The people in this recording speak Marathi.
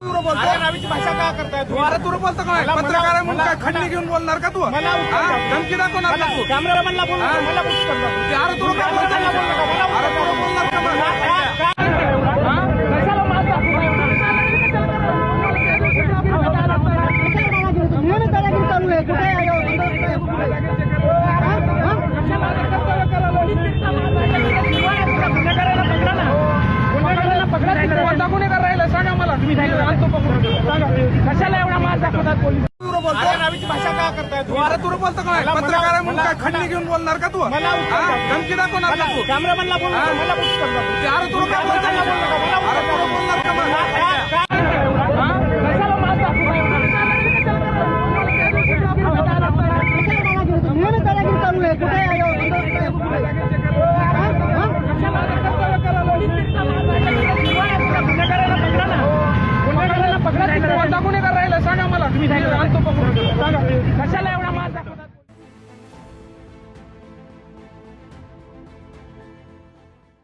भाषा का करताय तू अरे तुला बोलतो काय मला- पत्रकार आहे म्हणून मला- काय खंडणी घेऊन बोलणार का तू मला उत्तर हा? द्या. धमकी दाखवणार का तू कॅमेरामॅनला बोलू? मला उत्तर द्या. ते अरे तुला काय बोलतो कॅमेरामॅनला बोलू नका, अरे तुला. बोलणार का माल पकडा ना. कोणता गुन्हेगार राहिला सांगा मला आणतो तुला बोलतो भाषा का करताय तुला बोलतो काय पत्रकार आहे म्हणून काय खंडणी घेऊन बोलणार का तू. धमकी दाखवणार का तू कॅमेरामॅनला बोलू नका, हा? मला उत्तर द्या. ते अरे तुला काय बोलतो कॅमेरामॅनला बोलू नका, मला अरे उत्तर तुला द्या. बोलणार का मग काय- काय एवढा? कशाला माल दाखवताय एवढा? दादागिरी चालू आहे कुठे आहे? गुन्हेगाराला पकडा ना. गुन्हेगाराला पकडा तिकडे. कोणता